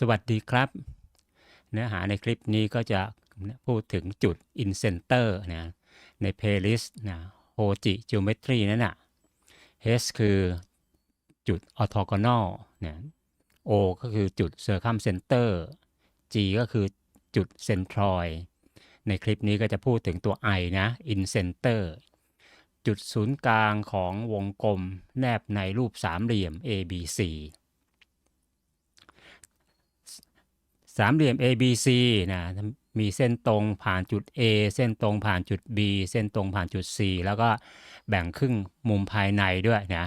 สวัสดีครับ เนื้อหาในคลิปนี้ก็จะพูดถึงจุด in center นะใน playlist นะ Hoji Geometry นั่นนะ H คือจุด orthogonal นะ O ก็คือจุด circumcenter G ก็คือจุด centroid ในคลิปนี้ก็จะพูดถึงตัว I นะ in center จุดศูนย์กลางของวงกลมแนบในรูปสามเหลี่ยม ABC สามเหลี่ยม ABC นะมีเส้นตรงผ่านจุด A เส้นตรงผ่านจุด B เส้นตรงผ่านจุด C แล้วก็แบ่งครึ่งมุมภายในด้วยนะ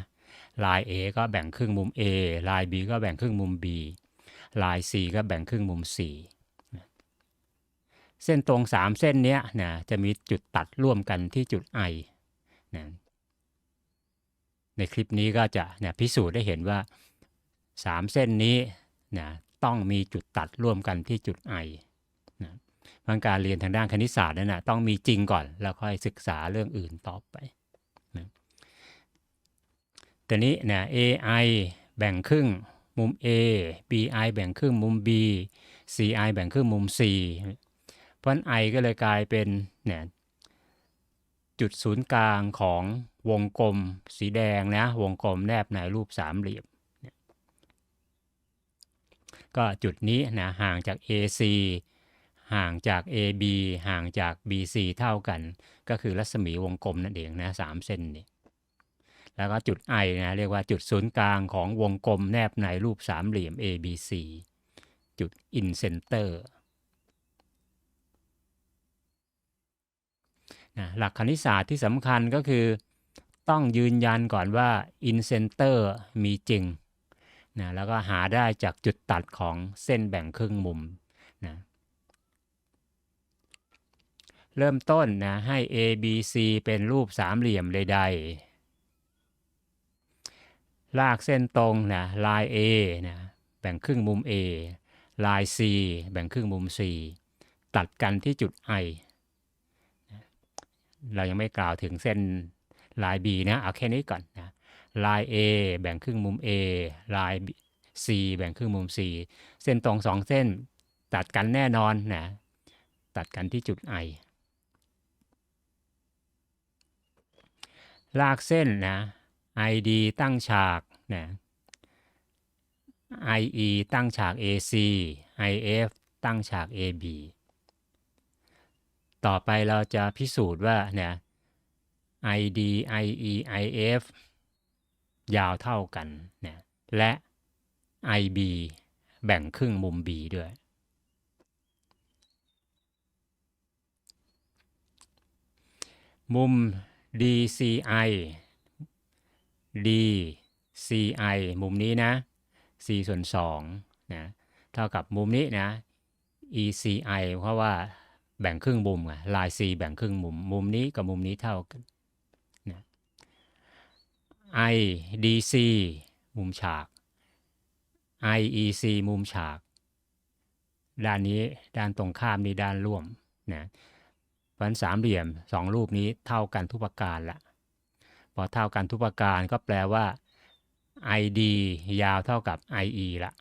ลาย A ก็แบ่งครึ่งมุม A ลาย B ก็แบ่งครึ่งมุม B ลาย C ก็แบ่งครึ่งมุม C เส้นตรง 3 เส้นนี้นะจะมีจุดตัดร่วมกันที่จุด I นะในคลิปนี้ก็จะนะพิสูจน์ได้เห็นว่า 3 เส้นนี้นะ ต้องมีจุดตัดร่วมกันที่จุด I นะพังการเรียนทางด้านคณิตศาสตร์นั่นนะต้องมีจริงก่อน แล้วค่อยศึกษาเรื่องอื่นต่อไปนะแต่นี้นะ AI แบ่งครึ่งมุม A BI แบ่งครึ่งมุม B CI แบ่งครึ่งมุม C เพราะนั้น I ก็เลยกลายเป็นเนี่ยจุดศูนย์กลางของวงกลมสีแดงนะวงกลมแนบในรูปสามเหลี่ยม ก็จุดนี้นะห่างจาก AC ห่างจาก AB ห่างจาก BC เท่ากัน ก็คือรัศมีวงกลมนั่นเองนะสามเส้นนี้แล้วก็จุด I นะเรียกว่าจุดศูนย์กลางของวงกลมแนบในรูปสามเหลี่ยม ABC จุด in center นะหลักคณิตศาสตร์ที่สำคัญก็คือ ต้องยืนยันก่อนว่า in center มีจริง นะแล้วก็หาได้จากจุดตัดของเส้นแบ่งครึ่งมุมนะเริ่มต้นนะให้ A B C เป็นรูปสามเหลี่ยมใดๆลากเส้นตรงนะลาย A นะแบ่งครึ่งมุม A ลาย C แบ่งครึ่งมุม C ตัดกันที่จุด I เรายังไม่กล่าวถึงเส้นลาย B นะเอาแค่นี้ก่อนนะ ลาย A แบ่งครึ่งมุม A ลาย C แบ่งครึ่งมุม C เส้นตรงสองเส้นตัดกันแน่นอนนะตัดกันที่จุด I ลากเส้นนะ ID ตั้งฉากนะ IE ตั้งฉาก AC IF ตั้งฉาก AB ต่อไปเราจะพิสูจน์ว่าเนี่ย ID IE IF ยาวเท่ากันนะและ IB แบ่งครึ่งมุม B ด้วย มุม DCI DCI มุมนี้นะ C ส่วน2นะเท่ากับมุมนี้นะ ECI เพราะว่าแบ่งครึ่งมุมไงลาย C แบ่งครึ่งมุม มุมนี้กับมุมนี้เท่ากัน IDC มุมฉาก IEC มุมฉาก ด้านนี้ด้านตรงข้ามนี่ด้านร่วมนะเพราะสามเหลี่ยมสองรูปนี้เท่ากันทุกประการละพอเท่ากันทุกประการก็แปลว่า ID ยาวเท่ากับ IE ละ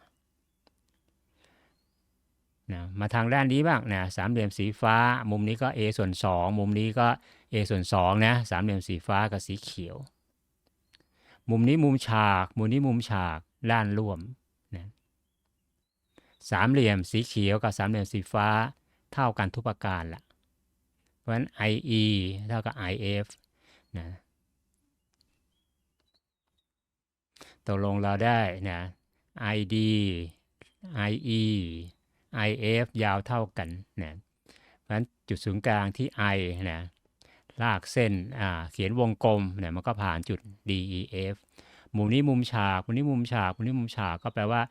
นะมาทางด้านนี้บ้างนะสามเหลี่ยมสีฟ้า มุมนี้ก็ a ส่วน2มุมนี้ก็ a ส่วน2นะสามเหลี่ยมสีฟ้ากับสีเขียว มุมนี้มุมฉาก มุมนี้มุมฉากด้านร่วมนะสามเหลี่ยมสีเขียวกับสามเหลี่ยมสีฟ้าเท่ากันทุกประการละเพราะฉะนั้น IE เท่ากับ IF นะตกลงเราได้นะ ID IE IF ยาวเท่ากันนะเพราะฉะนั้นจุดศูนย์กลางที่ I นะ ลากเส้นเขียนวงกลมเนี่ยมันก็ผ่านจุด DEF มุมนี้มุมฉากมุมนี้มุมฉากมุมนี้มุมฉากก็แปลว่า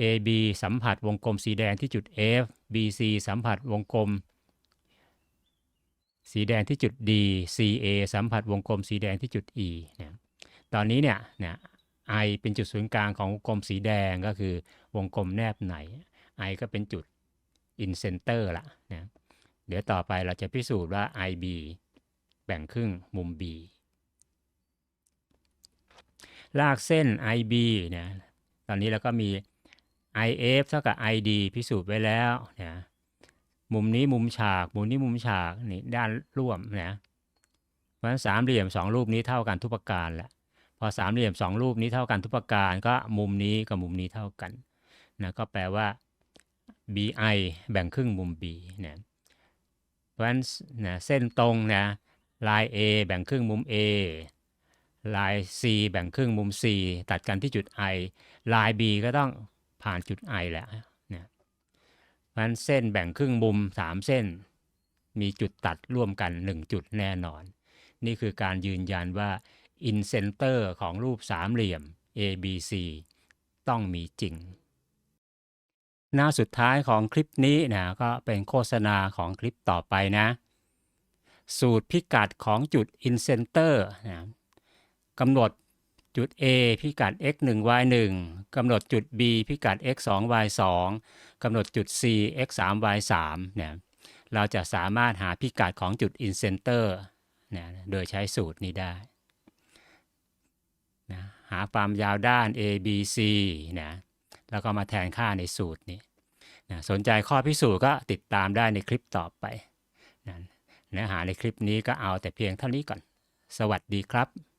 AB สัมผัสวงกลมสีแดงที่จุด F BC สัมผัสวงกลม สีแดงที่จุด D CA สัมผัสวงกลมสีแดงที่จุด E นะตอนนี้เนี่ยเนะ I เป็นจุดศูนย์กลางของวงกลมสีแดงก็คือวงกลมแนบไหน I ก็เป็นจุด in center ละนะเดี๋ยวต่อไปเราจะพิสูจน์ว่า IB แบ่งครึ่งมุม B ลากเส้น IB นะตอนนี้เราก็มี if เท่ากับ id พิสูจน์ไว้แล้วนะมุมนี้มุมฉาก มุมนี้มุมฉากนี่ด้านร่วมนะเพราะฉะนั้นสามเหลี่ยมสองรูปนี้เท่ากันทุกประการแหละพอสามเหลี่ยมสองรูปนี้เท่ากันทุกประการก็มุมนี้กับมุมนี้เท่ากันนะก็แปลว่า bi แบ่งครึ่งมุม b นะเพราะฉะนั้นนะเส้นตรงนะ ลาย a แบ่งครึ่งมุม a ลาย c แบ่งครึ่งมุม c ตัดกันที่จุด i ลาย b ก็ต้องผ่านจุด i แหละนะเพราะฉะนั้นเส้นแบ่งครึ่งมุม 3 เส้น มีจุดตัดร่วมกัน 1 จุดแน่นอน นี่คือการยืนยันว่า in center ของรูปสามเหลี่ยม ABC ต้องมีจริง หน้าสุดท้ายของคลิปนี้นะก็เป็นโฆษณาของคลิปต่อไปนะ สูตรพิกัดของจุด in center นะกำหนดจุด A พิกัด x 1 y 1กำหนดจุด B พิกัด x 2 y 2กำหนดจุด C x 3 y 3เนี่ยเราจะสามารถหาพิกัดของจุด in center นะโดยใช้สูตรนี้ได้นะหาความยาวด้าน A B C นะแล้วก็มาแทนค่าในสูตรนี้นะสนใจข้อพิสูจน์ก็ติดตามได้ในคลิปต่อไปนะ เนื้อหาในคลิปนี้ก็เอาแต่เพียงเท่านี้ก่อน สวัสดีครับ